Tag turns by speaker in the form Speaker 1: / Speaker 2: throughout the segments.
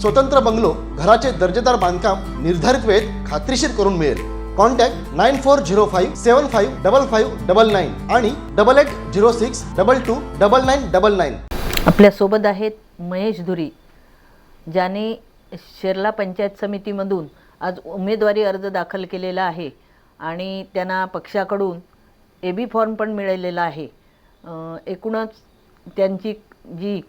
Speaker 1: स्वतंत्र बंगलो घराचे दर्जेदार बांधकाम निर्धारित वेळेत खात्रीशीर करून मिळेल. Contact nine four zero five seven five double five double nine आणि double eight zero six double two double nine double nine.
Speaker 2: आपल्यासोबत आहेत महेश धुरी ज्याने शेर्ला पंचायत समितीमधून आज उमेदवारी अर्ज दाखल केलेला आहे आणि त्यांना पक्षाकडून ए बी फॉर्म पण मिळालेला आहे. एकूणच त्यांची जी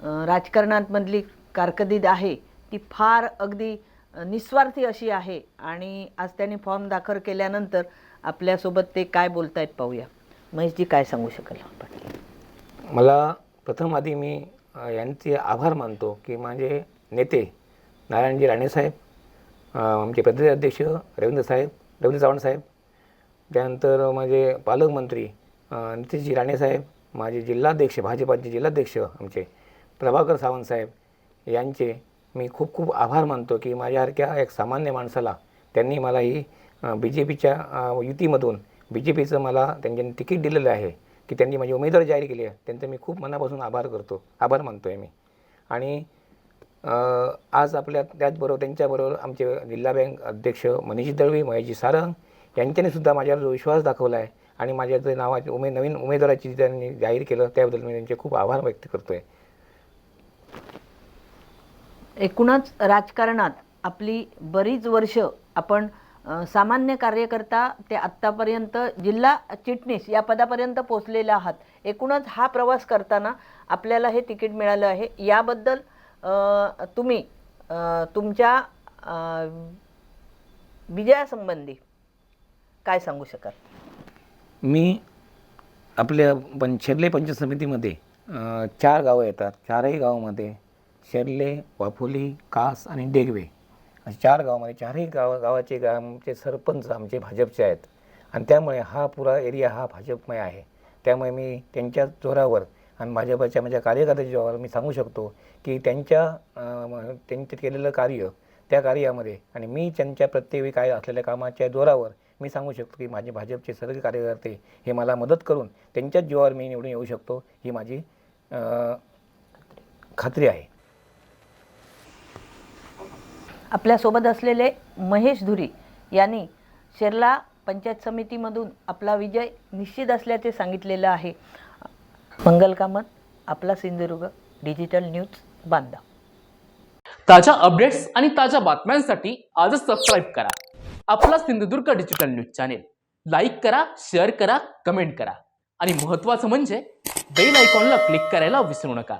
Speaker 2: राजकारणातमधली राजकारणामधली आहे ती फार अगदी निस्वार्थी अशी आहे. आणि आज त्यांनी फॉर्म दाखल केल्यानंतर आपल्यासोबत ते काय बोलतायत पाहूया. महेशजी काय सांगू शकाल आपण?
Speaker 3: मला प्रथम आधी मी यांचे आभार मानतो की माझे नेते नारायणजी राणेसाहेब आमचे प्रदेशाध्यक्ष रवींद्र साहेब रवींद्र चव्हाण साहेब त्यानंतर माझे पालकमंत्री नितीशजी राणेसाहेब माझे जिल्हाध्यक्ष भाजपाचे जिल्हाध्यक्ष आमचे प्रभाकर सावंत साहेब यांचे मी खूप खूप आभार मानतो की माझ्यासारख्या एक सामान्य माणसाला त्यांनी मला ही बी जे पीच्या युतीमधून बी जे पीचं मला त्यांच्यानी तिकीट दिलेलं आहे की त्यांनी माझी उमेदवार जाहीर केली आहे त्यांचं मी खूप मनापासून आभार करतो आभार मानतो आहे मी. आणि आज आपल्या त्याचबरोबर त्यांच्याबरोबर आमचे जिल्हा बँक अध्यक्ष मनीष दळवी महेशजी सारंग यांच्याने सुद्धा माझ्यावर जो विश्वास दाखवला आहे आणि माझ्या जे नावाचे उमे नवीन उमेदवाराची त्यांनी जाहीर केलं त्याबद्दल मी त्यांचे खूप आभार व्यक्त करतो आहे
Speaker 2: एकूणच राजकारणात आपली बरीच वर्ष आपण सामान्य कार्यकर्ता ते आत्तापर्यंत जिल्हा चिटणीस या पदापर्यंत पोचलेले आहात. एकूणच हा प्रवास करताना आपल्याला हे तिकीट मिळालं आहे. याबद्दल तुम्ही तुमच्या विजयासंबंधी काय सांगू शकाल?
Speaker 3: मी आपल्या पं शेर्ले पंचायत समितीमध्ये चार गावं येतात. चारही गावामध्ये शेर्ले वाफोली कास आणि डेगवे असे चार गावामध्ये चारही गाव गावाचे गा आमचे सरपंच आमचे भाजपचे आहेत. आणि त्यामुळे हा पुरा एरिया हा भाजपमय आहे. त्यामुळे मी त्यांच्या जोरावर आणि भाजपाच्या माझ्या कार्यकर्त्याच्या जोरावर मी सांगू शकतो की त्यांच्या त्यांचे केलेलं कार्य त्या कार्यामध्ये आणि मी त्यांच्या प्रत्येक काय असलेल्या कामाच्या जोरावर मी सांगू शकतो की माझे भाजपचे सर्व कार्यकर्ते हे मला मदत करून त्यांच्याच जीवावर मी निवडून येऊ शकतो ही माझी खात्री आहे.
Speaker 2: आपल्यासोबत असलेले महेश धुरी यांनी शेर्ला पंचायत समितीमधून आपला विजय निश्चित असल्याचे सांगितलेलं आहे. मंगल कामत आपला सिंधुदुर्ग डिजिटल न्यूज बांधा
Speaker 4: ताज्या अपडेट्स आणि ताज्या बातम्यांसाठी आजच सबस्क्राईब करा. आपला Sindhudurg digital news channel. Like करा शेअर करा कमेंट करा. आणि महत्त्वाचं म्हणजे बेल आयकॉनला क्लिक करायला विसरू नका.